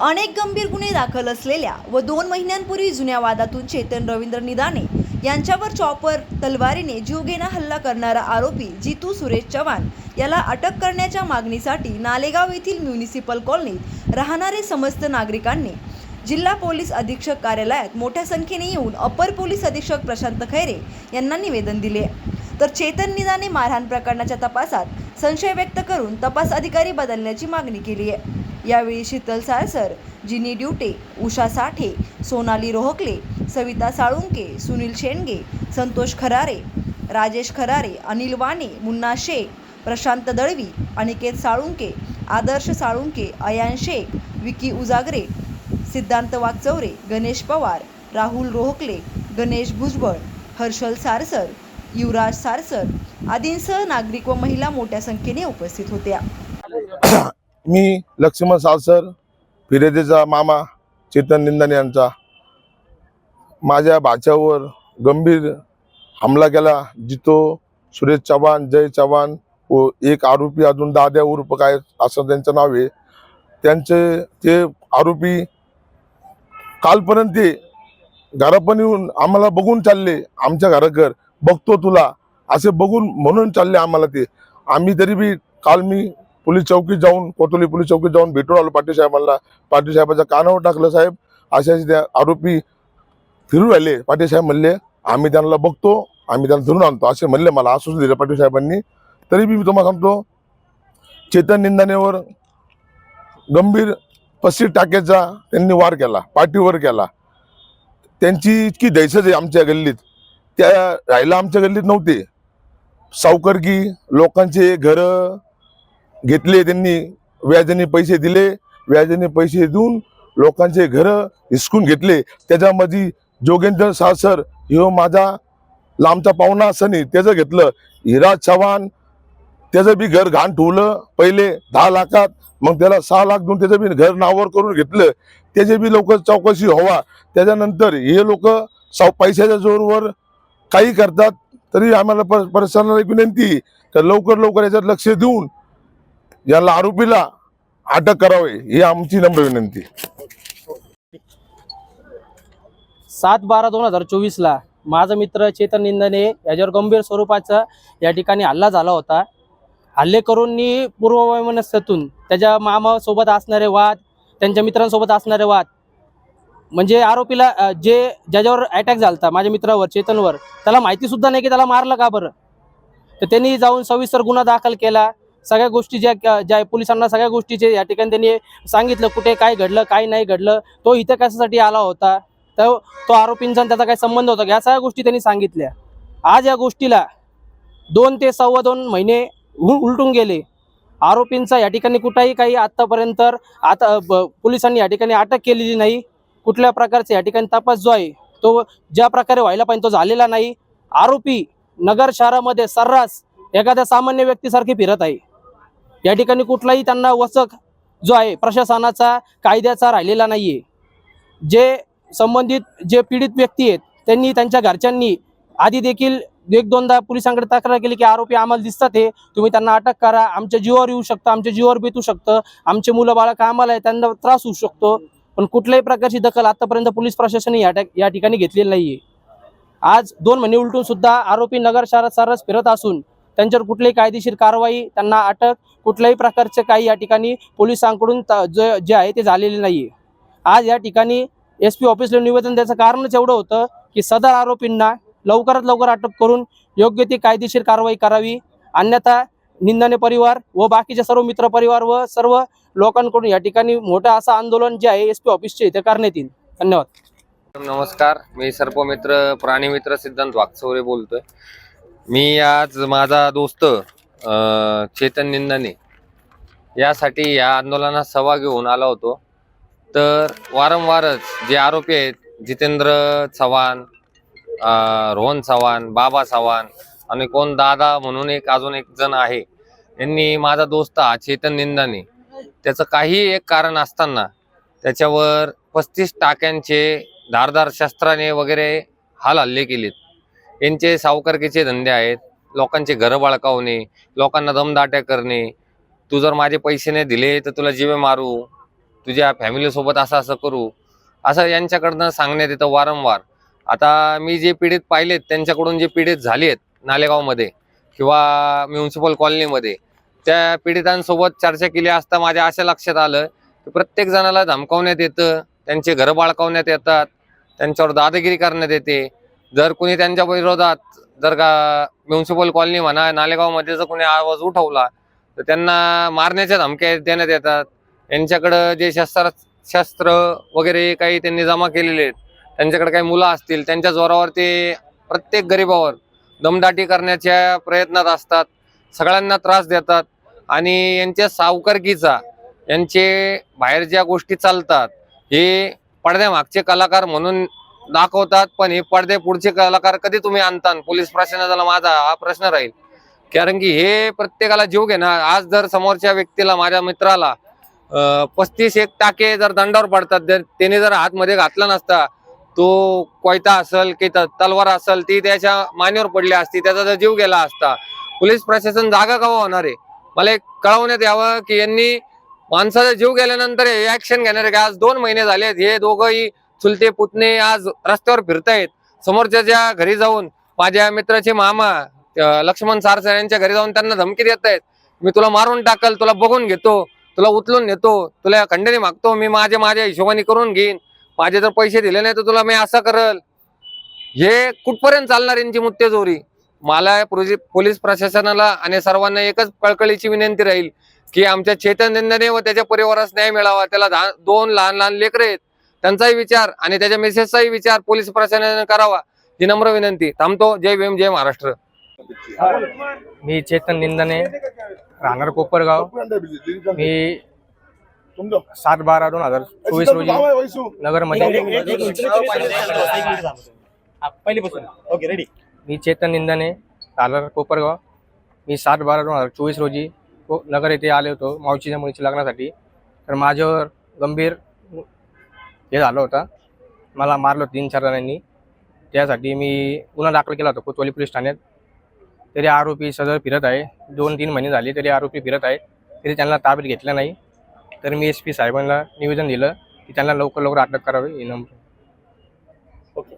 अनेक गंभीर गुन्हे दाखल असलेल्या व दोन महिन्यांपूर्वी जुन्या वादातून चेतन रवींद्र निदाने यांच्यावर चॉपर तलवारीने जीवघेणा हल्ला करणारा आरोपी जितू सुरेश चव्हाण याला अटक करण्याच्या मागणीसाठी नालेगाव येथील म्युनिसिपल कॉलनीत राहणारे समस्त नागरिकांनी जिल्हा पोलीस अधीक्षक कार्यालयात मोठ्या संख्येने येऊन अपर पोलीस अधीक्षक प्रशांत खैरे यांना निवेदन दिले. तर चेतन निदाने मारहाण प्रकरणाच्या तपासात संशय व्यक्त करून तपास अधिकारी बदलण्याची मागणी केली आहे. यावेळी शीतल साळसर जिनी ड्युटे उषा साठे सोनाली रोहकले सविता साळुंके सुनील शेंडगे संतोष खरारे राजेश खरारे अनिल वाणे मुन्ना शेख प्रशांत दळवी अनिकेत साळुंके आदर्श साळुंके अयान शेख विकी उजागरे सिद्धांत वागचौरे गणेश पवार राहुल रोहकले गणेश भुजबळ हर्षल सारसर युवराज सारसर आदींसह नागरिक व महिला मोठ्या संख्येने उपस्थित होत्या. मी लक्ष्मण सावसर फिरेदेचा मामा चेतन निंदन यांचा. माझ्या भाच्यावर गंभीर हमला केला. जितो सुरेश चव्हाण जय चव्हाण व एक आरोपी अजून दाद्या उर्फ काय असं त्यांचं नाव आहे. त्यांचे ते आरोपी कालपर्यंत ते घरापण येऊन आम्हाला बघून चालले. आमच्या घराघर बघतो तुला. असे बघून म्हणून चालले आम्हाला ते. आम्ही तरी बी काल मी पोलीस चौकीत जाऊन कोतोली पोलीस चौकीत जाऊन भेटून आलो पाटील साहेबांना. पाटील साहेबाच्या कानावर टाकलं साहेब. असे असे त्या आरोपी फिरू राहिले. पाटील साहेब म्हणले आम्ही त्यांना बघतो आम्ही त्यांना धरून आणतो. असे म्हणले मला आश्वासन दिलं पाटील साहेबांनी. तरी बी मी तुम्हाला सांगतो चेतन निंदानेवर गंभीर पस्तीस टाक्याचा त्यांनी वार केला पाठीवर केला. त्यांची इतकी दैसच आहे आमच्या गल्लीत. त्या राहायला आमच्या गल्लीत नव्हते. सावकरगी लोकांचे घरं घेतले त्यांनी. व्याजाने पैसे दिले. व्याजाने पैसे देऊन लोकांचे घरं हिसकून घेतले. त्याच्यामध्ये जोगेंद्र सासर ह्यो माझा लांबचा पाहुणा असं त्याचं घेतलं. हिराज चव्हाण त्याचं बी घर घाण ठेवलं पहिले दहा लाखात. मग त्याला सहा लाख देऊन त्याचं बी घर नावावर करून घेतलं. त्याचे बी लोक चौकशी व्हावा. त्याच्यानंतर हे लोक साव पैशाच्या जोरवर काही करतात तरी आम्हाला पर प्रशासनाला एक विनंती तर लवकर लवकर याच्यात लक्ष देऊन याला आरोपीला अटक करावे ही आमची नम्र विनंती सात बारा दोन हजार चोवीसला माझा मित्र चेतन निंदने याच्यावर गंभीर स्वरूपाचा या ठिकाणी हल्ला झाला होता. हल्लेकरूंनी पूर्ववैमनस्यातून त्याच्या मामासोबत असणारे वाद त्यांच्या मित्रांसोबत असणारे वाद म्हणजे आरोपीला जे ज्याच्यावर अटॅक झाला होता माझ्या मित्रावर चेतनवर त्याला माहिती सुद्धा नाही की त्याला मारलं का बरं? तर त्यांनी जाऊन सविस्तर गुन्हा दाखल केला. सगळ्या गोष्टी ज्या ज्या पोलिसांना सगळ्या गोष्टीचे या ठिकाणी त्यांनी सांगितलं कुठे काय घडलं काय नाही घडलं तो इथं कशासाठी आला होता? तर तो आरोपींचा त्याचा काही संबंध होता या सगळ्या गोष्टी त्यांनी सांगितल्या. आज या गोष्टीला दोन ते सव्वा दोन महिने उलटून गेले. आरोपींचा या ठिकाणी कुठेही काही आत्तापर्यंत आता पोलिसांनी या ठिकाणी अटक केलेली नाही. कुठल्या प्रकारचा या ठिकाणी तपास जो आहे तो ज्या प्रकारे व्हायला पाहिजे तो झालेला नाही. आरोपी नगर शहरामध्ये सर्रास एखाद्या सामान्य व्यक्तीसारखे फिरत आहे. या ठिकाणी कुठलाही त्यांना वचक जो आहे प्रशासनाचा कायद्याचा राहिलेला नाहीये. जे संबंधित जे पीडित व्यक्ती आहेत त्यांनी त्यांच्या घरच्यांनी आधी देखील एक दोनदा पोलिसांकडे तक्रार केली की आरोपी आम्हाला दिसतात हे. तुम्ही त्यांना अटक करा. आमच्या जीवावर येऊ शकतं आमच्या जीवावर बेतू शकतं. आमचे मुलं बाळा कामाला आहे त्यांना त्रास होऊ शकतो. पण कुठल्याही प्रकारची दखल आतापर्यंत पोलीस प्रशासनाने या या ठिकाणी घेतलेली नाहीये. आज दोन महिने उलटून सुद्धा आरोपी नगर शहरात सर्रास फिरत असून त्यांच्यावर कुठलीही कायदेशीर कारवाई त्यांना अटक कुठल्याही प्रकारचे काही या ठिकाणी पोलिसांकडून त- जे जे आहे ते झालेले नाही आज या ठिकाणी एस पी ऑफिसला निवेदन द्यायचं कारणच एवढं होतं की सदर आरोपींना लवकरात लवकर अटक करून योग्य ती कायदेशीर कारवाई करावी. अन्यथा निंदाने परिवार व बाकीचे सर्व मित्र परिवार व सर्व लोकांकडून या ठिकाणी मोठं असं आंदोलन जे आहे एस पी ऑफिसचे इथे करण्यात येईल. धन्यवाद. नमस्कार. मी सर्पमित्र प्राणीमित्र सिद्धांत वागचौरे बोलतोय. मी आज माझा दोस्त चेतन निंदाने यासाठी या आंदोलनात सहभाग घेऊन आलो होतो. तर वारंवारच जे आरोपी आहेत जितेंद्र चव्हाण रोहन चव्हाण बाबा चव्हाण आणि कोण दादा म्हणून एक अजून एक जण आहे. यांनी माझा दोस्त हा चेतन निंदाने. त्याचं काही एक कारण असताना त्याच्यावर पस्तीस टाक्यांचे धारदार शस्त्राने वगैरे हाल हल्ले केलेत. यांचे सावकारकीचे धंदे आहेत लोकांचे घरं बळकावणे लोकांना दमदाट्या करणे. तू जर माझे पैसे नाही दिले तर तुला जीवे मारू तुझ्या फॅमिलीसोबत असं असं करू. असं यांच्याकडनं सांगण्यात येतं वारंवार. आता मी जे पीडित पाहिलेत त्यांच्याकडून जे पीडित आहेत नालेगावमध्ये किंवा म्युन्सिपल कॉलनीमध्ये. त्या पीडितांसोबत चर्चा केली असता माझ्या अशा लक्षात आलं की प्रत्येक जणाला धमकावण्यात येतं त्यांचे घरं बाळकावण्यात येतात त्यांच्यावर दादागिरी करण्यात येते. जर कुणी त्यांच्या विरोधात जर का म्युन्सिपल कॉलनी म्हणा नालेगावमध्ये जर कोणी आवाज उठवला तर त्यांना मारण्याच्या धमक्या देण्यात येतात. यांच्याकडं जे शस्त्र शस्त्र वगैरे काही त्यांनी जमा केलेले आहेत त्यांच्याकडे काही मुलं असतील त्यांच्या जोरावर ते प्रत्येक गरिबावर दमदाटी करण्याच्या प्रयत्नात असतात सगळ्यांना त्रास देतात आणि यांच्या सावकारकीचा यांचे बाहेर ज्या गोष्टी चालतात हे पडद्यामागचे कलाकार म्हणून दाखवतात पण हे पडदे पुढचे कलाकार कधी तुम्ही आणता? पोलीस प्रशासनाला माझा हा प्रश्न राहील. कारण की हे प्रत्येकाला जीव घेणार आज जर समोरच्या व्यक्तीला माझ्या मित्राला पस्तीस एक टाके जर दंडावर पडतात त्याने जर हातमध्ये घातला नसता तो कोयता असेल की त- तलवार असेल ती त्याच्या मानेवर पडली असती त्याचा जर जीव गेला असता. पोलीस प्रशासन जागा कवा होणार आहे? मला एक कळवण्यात यावं की यांनी माणसाचा जीव गेल्यानंतर ऍक्शन घेणार आहे आज दोन महिने झालेत हे दोघंही चुलते पुतणे आज रस्त्यावर फिरतायत. समोरच्या ज्या घरी जाऊन माझ्या मित्राचे मामा लक्ष्मण सारसर यांच्या घरी जाऊन त्यांना धमकी देत आहेत मी तुला मारून टाकल तुला बघून घेतो तुला उचलून नेतो तुला खंडणी मागतो मी माझे माझ्या हिशोबाने करून घेईन. माझे जर पैसे दिले नाही तर तुला मी असं करल. हे कुठपर्यंत चालणार यांची मुत्तेजोरी? मला पोलीस प्रशासनाला आणि सर्वांना एकच कळकळीची विनंती राहील की आमच्या चेतन निंदने व त्याच्या परिवारास न्याय मिळावा. त्याला दोन लहान लहान लेकर आहेत. त्यांचाही विचार आणि त्याच्या मेसेजचाही विचार पोलीस प्रशासनाने करावा ही नम्र विनंती. थांबतो. जय भीम जय महाराष्ट्र. मी चेतन निंदने राहणार कोपरगाव. मी सात बारा दोन हजार चोवीस रोजी नगरमध्ये मी चेतन निंदने राहणार कोपरगाव मी सात बारा दोन हजार चोवीस रोजी को- नगर येथे आले होतो मावशीच्या मुलीच्या लग्नासाठी तर माझ्यावर गंभीर हे झालं होतं मला मारलं तीन चार जणांनी त्यासाठी मी गुन्हा दाखल केला होता कोतवाली पोलीस ठाण्यात तरी आरोपी सदर फिरत आहे दोन तीन महिने झाले तरी आरोपी फिरत आहे तरी त्यांना ताब्यात घेतलं नाही तर मी एस पी साहेबांना निवेदन दिलं की त्यांना लवकर लवकर अटक करावी ही नम्र